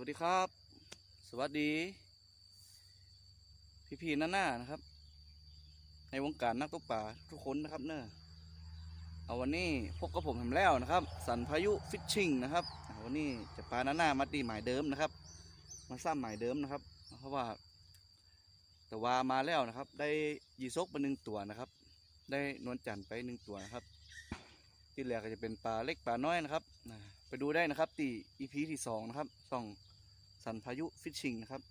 วัสดีครับ สวัสดี พี่ๆน้าหน้าๆนะครับ ในวงการนักตกป่าทุกคนนะครับเนอะเอาวันนี้พบกับผมแหมแล้วนะครับ สันพายุฟิชชิงนะครับวันนี้จะปลาหน้าหน้ามาตีหมายเดิมนะครับ มาซ้ำหมายเดิมนะครับ เพราะว่า แต่ว่ามาแล้วนะครับ ได้ยีซกไปหนึ่งตัวนะครับ ได้นวลจันทร์ไปหนึ่งตัวนะครับที่เหลือก็จะเป็นปลาเล็กปลาน้อยนะครับ ไปดูได้นะครับตี EP ที่สองนะครับช่อง สันพายุฟิชชิงนะครับ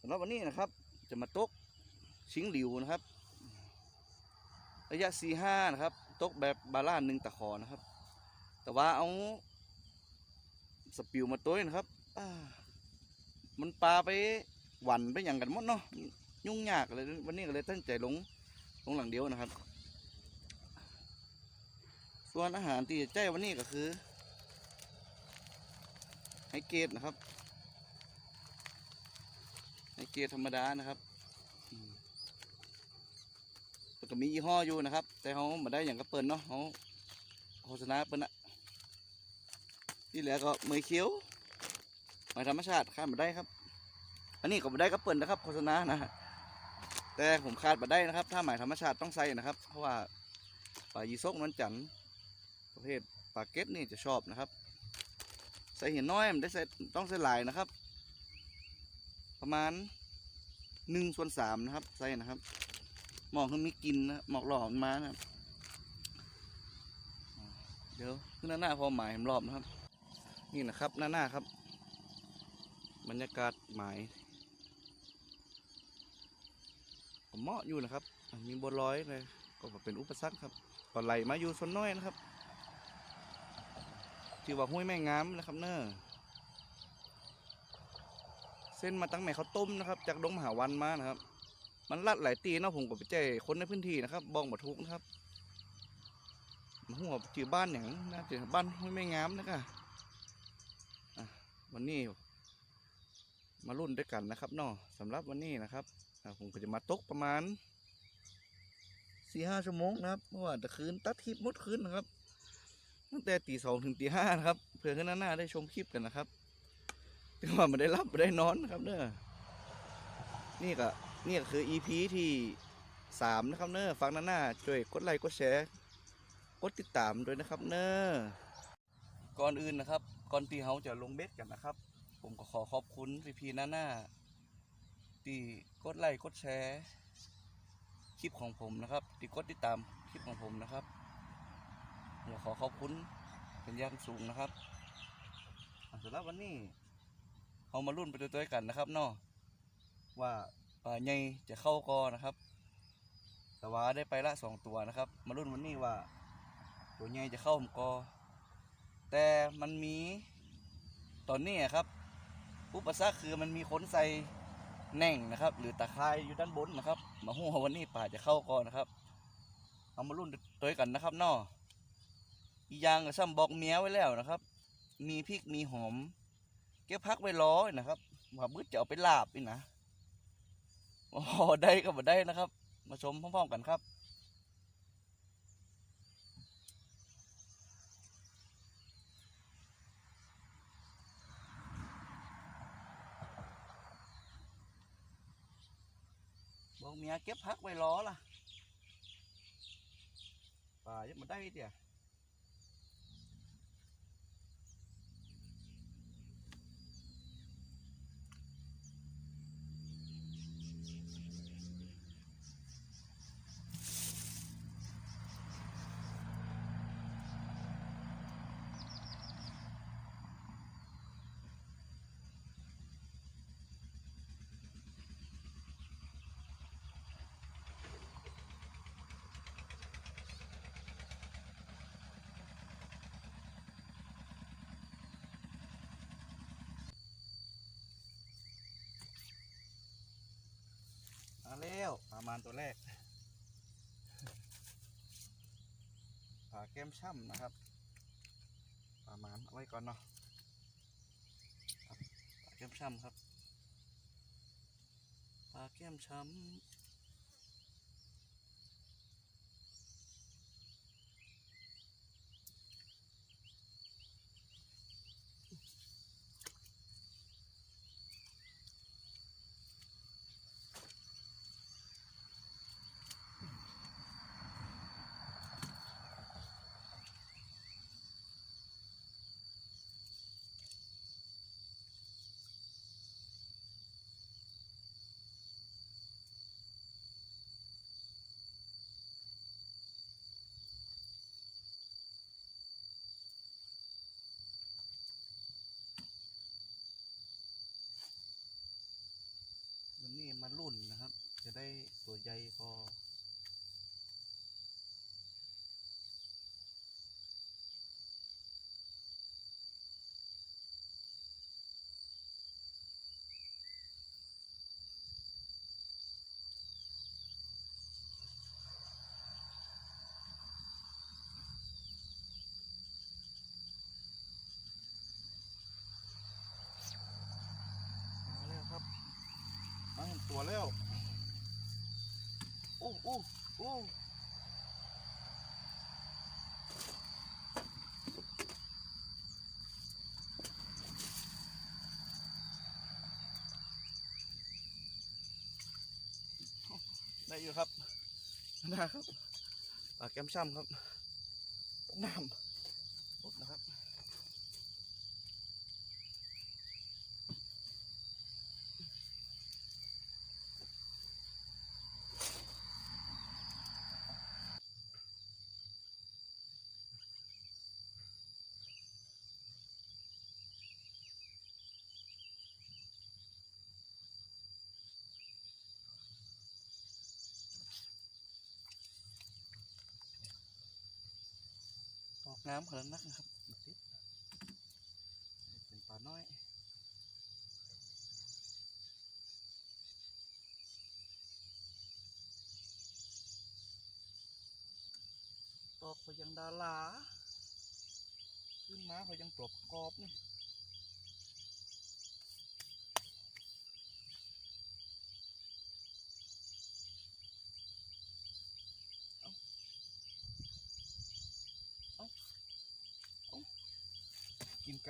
สำหรับวันนี้นะครับ จะมาตกชิงหลิวนะครับ ระยะ 4-5 นะครับ ตกแบบบาลาหนึ่งตะขอนะครับ แต่ว่าเอาสปิวมาตัวนะครับมันปลาไปหวันไปอย่างกันหมดเนาะยุ่งยากเลยวันนี้ก็เลยตั้งใจลงลงหลังเดียวนะครับ ส่วนอาหารที่จะใจวันนี้ก็คือ ให้เกรดนะครับให้เกรดธรรมดานะครับแล้วก็มียี่ห้ออยู่นะครับ แต่เขามาได้อย่างกระเปิลเนาะเขาโฆษณาเปิลอะที่เหลือก็มือเคียวหมายธรรมชาติขาดมาได้ครับ อันนี้ก็มาได้กระเปิลนะครับโฆษณานะแต่ผมขาดมาได้นะครับ ถ้าหมายธรรมชาติต้องใส่นะครับ เพราะว่าปลายีซกนวลจันทร์ประเภทปลาเก็ตนี่จะชอบนะครับ ใส่เห็นน้อยมันได้ใส่ต้องใส่หลายนะครับ ประมาณหนึ่งส่วนสามนะครับ ใส่นะครับ หมอกคือมีกินนะหมอกหลอมนมานะครับ เดี๋ยวขึ้นหน้าหน้าพอหมายผมรอบนะครับ นี่นะครับหน้าหน้าครับ บรรยากาศหมายเหมาะอยู่นะครับ มีบัวลอยเลยก็เป็นอุปสรรคครับก็ไหลมาอยู่ส่วนน้อยนะครับ ถือว่าห้วยแม่งามนะครับเนอะเส้นมาตั้งแม่เขาต้มนะครับ จากดงมหาวันมานะครับ มันลัดหลายตีเนาะผมก็ไปเจอคนในพื้นที่นะครับบองบัทุกนะครับหัวจือบ้านอย่างน่าจะบ้านห้วยแม่งามนะครับอะวันนี้มารุ่นด้วยกันนะครับเนาะสำหรับวันนี้นะครับผมก็จะมาตกประมาณสี่ห้าชั่วโมงนะครับเมื่อวานตะคืนตัดคลิปหมดคืนนะครับ ตั้งแต่ตีสองถึงตีห้านะครับเพื่อขึ้นหน้าหน้าได้ชมคลิปกันนะครับแต่ว่าไม่ได้รับไได้นอนนะครับเนอะนี่ก็นี่ก็คือ EP ที่สามนะครับเนอะฟังหน้าหน้าช่วยกดไลค์กดแชร์กดติดตามด้วยนะครับ เนอะก่อนอื่นนะครับ ก่อนที่เขาจะลงเบ็ดกันนะครับ ผมก็ขอขอบคุณพี่ๆหน้าหน้าที่กดไลค์กดแชร์คลิปของผมนะครับติดกดติดตามคลิปของผมนะครับ อยากขอขอบคุณเป็นอย่างสูงนะครับสำหรับวันนี้เรามารุ่นไปด้วยกันนะครับเนาะว่าปลาใหญ่จะเข้ากอนะครับ แต่ว่าได้ไปละสองตัวนะครับ มารุ่นวันนี้ว่า ตัวใหญ่จะเข้ามกอ แต่มันมีตอนนี้ครับอุปสรรคคือมันมีคนใส่แหน่งนะครับ หรือตะไคร้อยู่ด้านบนนะครับ มาหัววันนี้ป่าจะเข้าก่อนนะครับ เอามารุ่นตัวกันนะครับเนอ อีกอย่างก็ซ้ำบอกเมียไว้แล้วนะครับ มีพริกมีหอม เก็บพักไว้ร้อยนะครับว่ามืดจะเอาไปลาบอีกนะโอ้ได้ก็บ่ได้นะครับ มาชมพร้อมๆกันครับบอกเมียเก็บพักไว้รอล่ะป่ายังมาได้เดี๋ยวมา แล้วปลามานตัวแรกปลาแก้มช่ำนะครับปลามานเอาไว้ก่อนเนาะปลาแก้มช่ำครับปลาแก้มช่ำ ได้ตัวใหญ่ก็มาแล้วครับมาเห็นตัวแล้ว โอ้โอ้โอ้ได้อยู่ครับนะครับปากแก้มช่ำครับน้ำ งามขนาดนั้นะครับติดเป็นปลาน้อยตอกไปยังดารา ขึ้นมาเขายังตัวกรอบนี่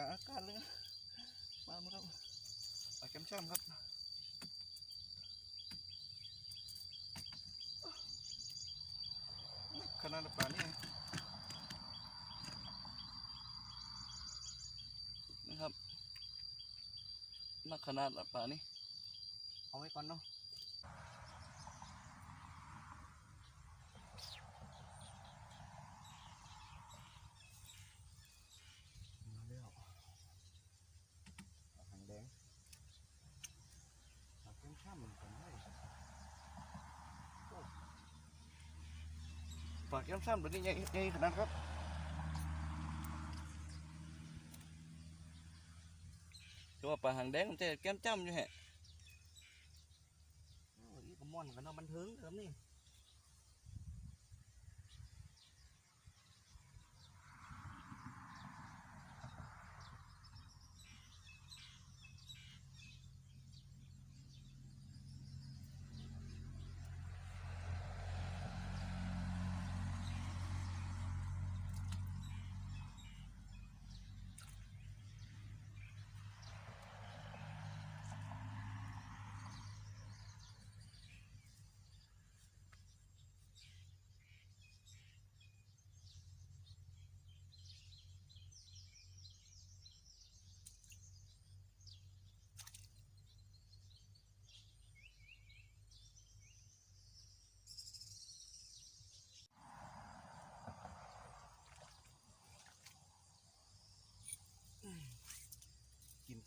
ลางอากาศเลยนะมาครับปลาแกมช่ำครับขนาดปลานี่นะครับนักขนาดปลานี่เอาไว้ก่อนเนาะมาแล้วปลาหางแดงปลาแก้มช่ำเหมือนกันเลยโอ้ ปลาแก้มช่ำตัวนี้ใหญ่ใหญ่ขนาดครับตัวปลาหางแดงมันจะแก้มจ้ำอยู่ฮะโอ้ยก็ม่อนกันเนาะบันเทิงครับนี่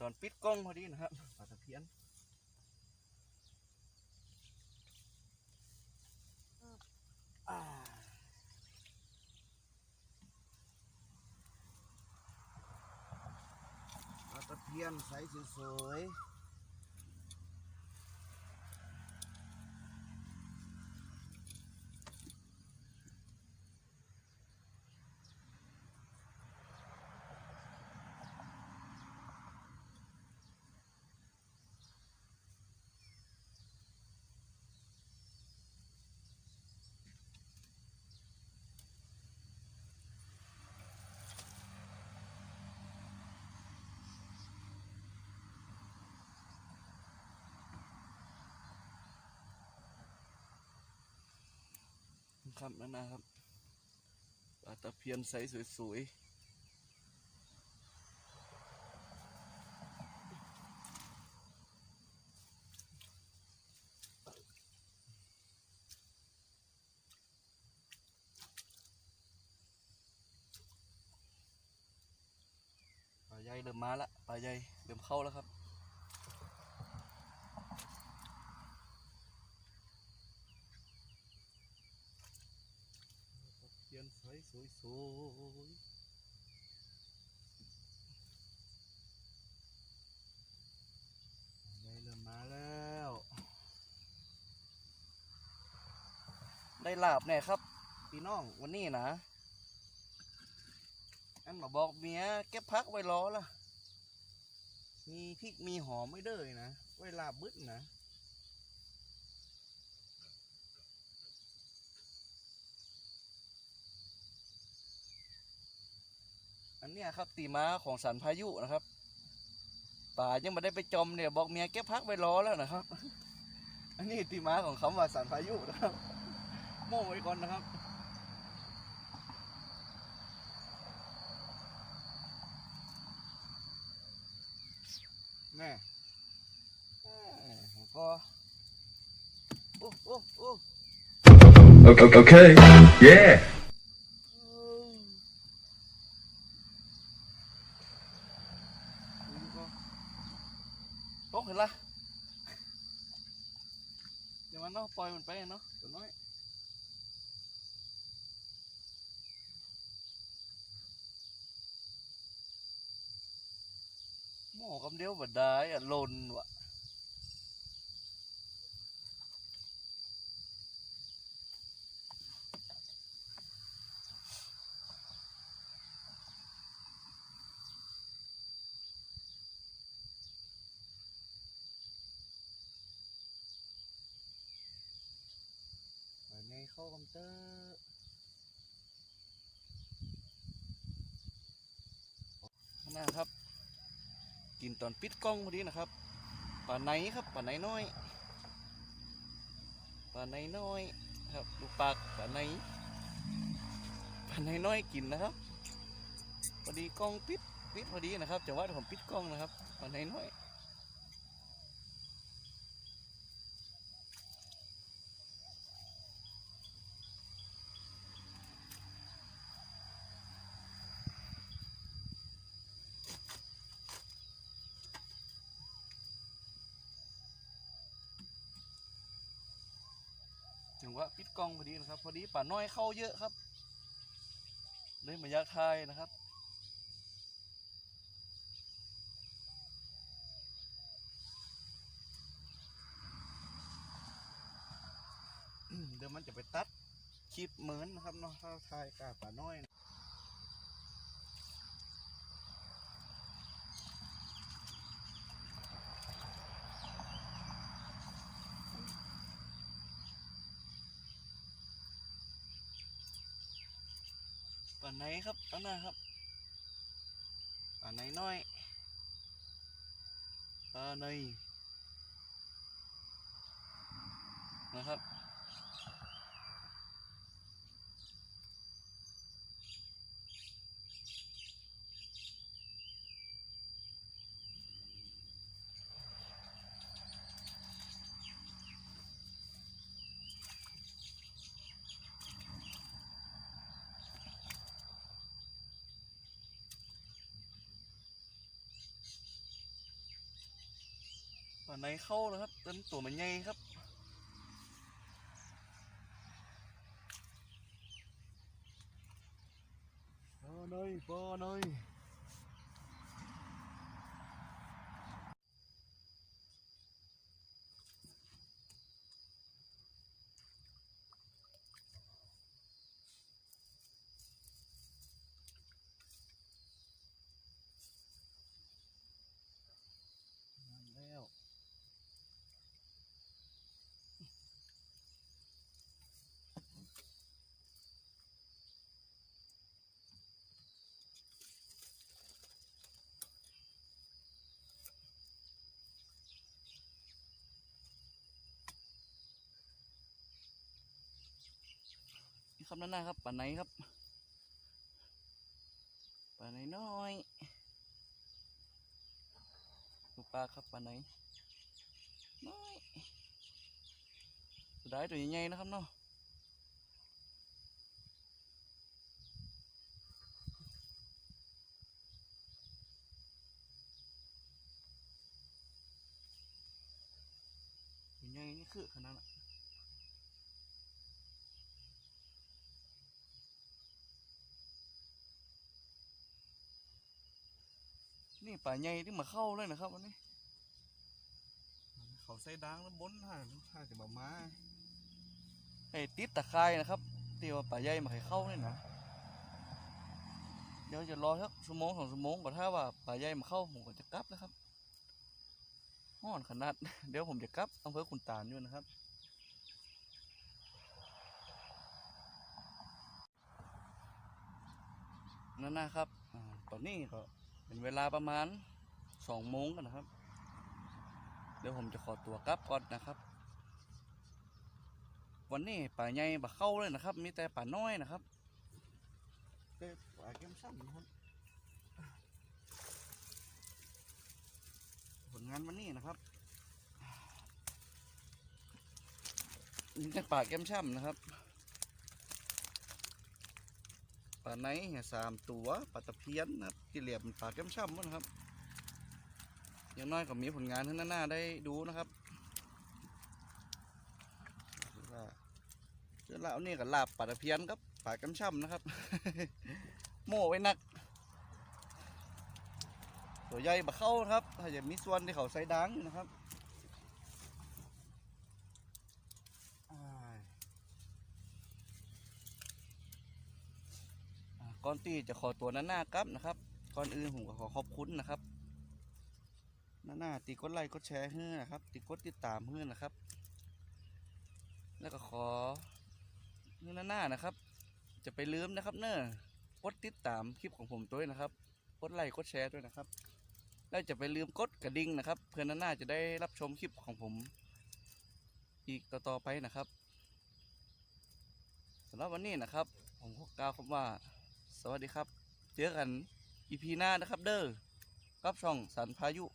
ตอนปิดกล้องพอดีนะครับปลาตะเพียนปลาตะเพียนใสสวยๆ ครับนั่นนะครับปลาตะเพียนใสสวยๆปลาใหญ่เริ่มมาละปลาใหญ่เริ่มเข้าแล้วครับ เฮ้ยสวยสวยไงเริ่มมาแล้ว ได้ลาบแน่ครับ พี่น้องวันนี้นะอันมาบอกเมียเก็บพักไว้รอละมีพริกมีหอมไม่เด้อนะ ไว้ลาบบึ้ดนะ เนี้ยครับตีม้าของสันพายุนะครับ ป่ายังไม่ได้ไปจมเนี่ยบอกเมียเก็บพักไว้รอแล้วนะครับ อันนี้ตีม้าของคำว่าสันพายุนะครับโม่ไว้ก่อนนะครับแม่อ่าแล้วก็โอ้โอ้โอ้ okay. Yeah. โต๊ะเห็นละเดี๋ยวมันเนาะปล่อยมันไปเนาะตัวน้อยหมอกำเดียว บัดได้อะลนวะไงเข้าคอมเตอร์น้าครับ ตอนปิดกล้องพอดีนะครับป่าไหนครับป่าไหนน้อยป่าไหนน้อยครับดูปากป่าไหนป่าไหนน้อยกินนะครับพอดีกล้องปิดปิดพอดีนะครับจังหวะผมปิดกล้องนะครับป่าไหนน้อย วะปิดกล้องพอดีนะครับ พอดีป่าน้อยเข้าเยอะครับ เลยมายากทายนะครับเดี๋ยวมันจะไปตัดคลิปเหมือนนะครับเนาะถ้าทายกาป่าน้อย ไหนครับป่าหน้าครับป่าไหนน้อยป่าในนะครับ อนไหนเข้าแล้วครับต้นตัวมันใหญ่ครับบอหน้อยบอหน้อย ครับนั่นนะครับป่าไหนครับป่าไหนน้อยดูปลาครับป่าไหนน้อยสุดท้ายตัวใหญ่ๆนะครับเนาะใหญ่นี่คือขนาดน่ะ นี่ป่าใหญ่ที่มาเข้าเลยนะครับ วันนี้ เขาใส่ดังแล้วบนห่าห่าจะมามาไอ้ติดตะไคร้นะครับตีว่าป่าใหญ่มาให้เข้าเนี่ยนะเดี๋ยวจะรอสักชั่วโมงสองชั่วโมงก่อนถ้าว่าป่าใหญ่มาเข้าผมก็จะกลับนะครับห้อนขนาด เดี๋ยวผมจะกลับอำเภอขุนตาลอยู่นะครับนั่นนะครับอาตอนนี้ก็ เป็นเวลาประมาณสองโมงกันนะครับ เดี๋ยวผมจะขอตัวกลับก่อนนะครับ วันนี้ป่าใหญ่ป่าเข้าเลยนะครับ มีแต่ป่าน้อยนะครับแต่ป่าเก็มซ้ำนะครับผลงานวันนี้นะครับมีแต่ป่าแก้มช่ำนะครับ ปลาไหนเนี่ยสามตัวปลาตะเพียนนะครับที่เหลี่ยบเป็นปลาแก้มช่ำนะครับอย่างน้อยก็มีผลงานให้หน้าได้ดูนะครับถือว่าเจ้าเล่านี่ก็ลาบปลาตะเพียนครับปลาแก้มช่ำนะครับ โม่ไว้นักตัวใหญ่บะเข้าครับ ถ้าจะมีส่วนที่เขาใส่ดังนะครับอ้ายอ่า ก่อนที่จะขอตัวหน้าหน้ากับนะครับก่อนอื่นผมก็ขอขอบคุณนะครับหน้าหน้าตีกดไลค์กดแชร์ให้นะครับตีกดติดตามให้นะครับ แล้วก็ขอหน้าหน้านะครับ จะไปลืมนะครับ เนอะกดติดตามคลิปของผมด้วยนะครับกดไลค์กดแชร์ด้วยนะครับ แล้วจะไปลืมกดกระดิ่งนะครับ เพื่อนหน้าจะได้รับชมคลิปของผม อีกต่อๆไปนะครับสำหรับวันนี้นะครับ ผมขอกล่าวคำว่า สวัสดีครับ เจอกันอีพีหน้านะครับ เด้อกับช่องสันพายุ